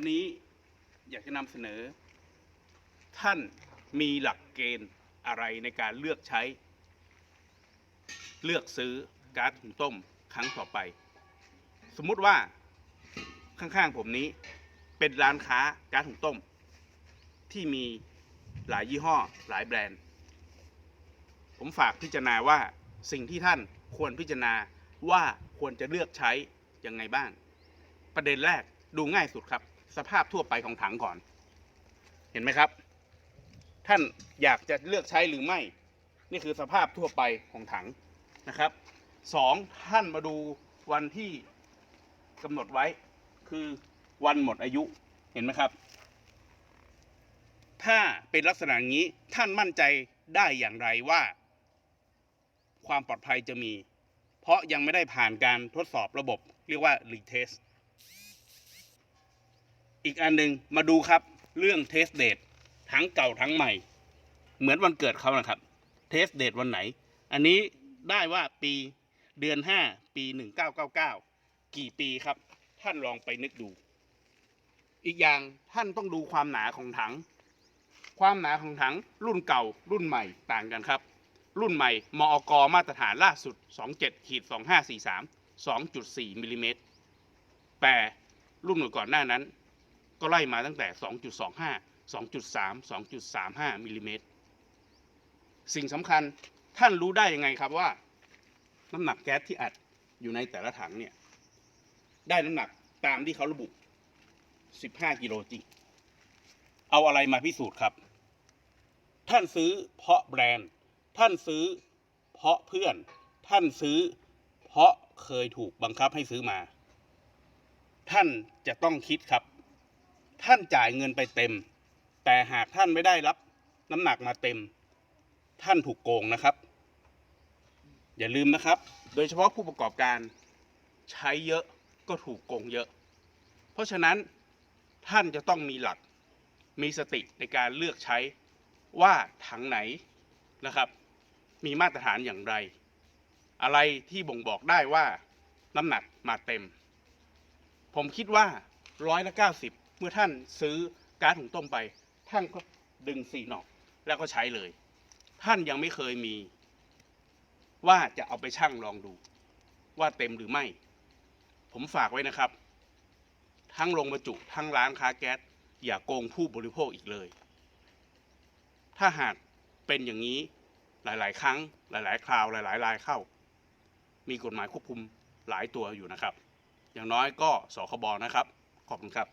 วันนี้อยากจะนำเสนอ ท่านมีหลักเกณฑ์อะไรในการเลือกใช้ เลือกซื้อก๊าซหุงต้มครั้งต่อไป สมมุติว่าข้างๆผมนี้เป็นร้านค้าก๊าซหุงต้ม ที่มีหลายยี่ห้อหลายแบรนด์ ผมฝากพิจารณาว่าสิ่งที่ท่านควรพิจารณาว่าควรจะเลือกใช้ยังไงบ้าง ประเด็นแรกดูง่ายสุดครับ สภาพทั่วไปของถังก่อน เห็นไหมครับ ท่านอยากจะเลือกใช้หรือไม่ นี่คือสภาพทั่วไปของถังนะครับสองท่านมาดูวันที่กำหนดไว้ คือวันหมดอายุเห็นไหมครับ ถ้าเป็นลักษณะนี้ท่านมั่นใจได้อย่างไรว่า ความปลอดภัยจะมี เพราะยังไม่ได้ผ่านการทดสอบระบบเรียกว่า retest อีกอันหนึ่งมาดูครับเรื่อง test date ทั้งเก่าทั้งใหม่ เหมือนวันเกิดเขานะครับ test date วันไหน อันนี้ได้ว่าปีเดือน 5 ปี 1999 กี่ปีครับ ท่านลองไปนึกดู อีกอย่างท่านต้องดูความหนาของถัง ความหนาของถังรุ่นเก่า รุ่นใหม่ต่างกันครับ รุ่นใหม่มอกมาตรฐานล่าสุด 27ขีด2543 2.4มิลลิเมตรแต่รุ่นก่อนหน้านั้น ก็ไล่มาตั้งแต่ 2.25 2.3 2.35มิลลิเมตรสิ่งสำคัญท่านรู้ได้ยังไงครับว่า น้ำหนักแก๊สที่อัดอยู่ในแต่ละถังเนี่ย ได้น้ำหนักตามที่เขาระบุ 15 กิโลจริง เอาอะไรมาพิสูจน์ครับ ท่านซื้อเพราะแบรนด์ ท่านซื้อเพราะเพื่อน ท่านซื้อเพราะเคยถูกบังคับให้ซื้อมา ท่านจะต้องคิดครับ ท่านจ่ายเงินไปเต็ม แต่หากท่านไม่ได้รับน้ำหนักมาเต็ม ท่านถูกโกงนะครับ อย่าลืมนะครับ โดยเฉพาะผู้ประกอบการใช้เยอะก็ถูกโกงเยอะ เพราะฉะนั้นท่านจะต้องมีหลักมีสติในการเลือกใช้ว่าถังไหนนะครับ มีมาตรฐานอย่างไร อะไรที่บ่งบอกได้ว่าน้ำหนักมาเต็ม ผมคิดว่าร้อยละเก้าสิบ เมื่อท่านซื้อก๊าซหุงต้มไป ท่านก็ดึงสีหนอกแล้วก็ใช้เลย ท่านยังไม่เคยมี ว่าจะเอาไปชั่งลองดู ว่าเต็มหรือไม่ ผมฝากไว้นะครับ ทั้งโรงบรรจุทั้งร้านค้าแก๊สอย่าโกงผู้บริโภคอีกเลย ถ้าหากเป็นอย่างนี้หลาย ๆ ครั้ง หลาย ๆ คราว หลาย ๆ รายเข้า มีกฎหมายควบคุมหลายตัวอยู่นะครับ อย่างน้อยก็สคบนะครับ ขอบคุณครับ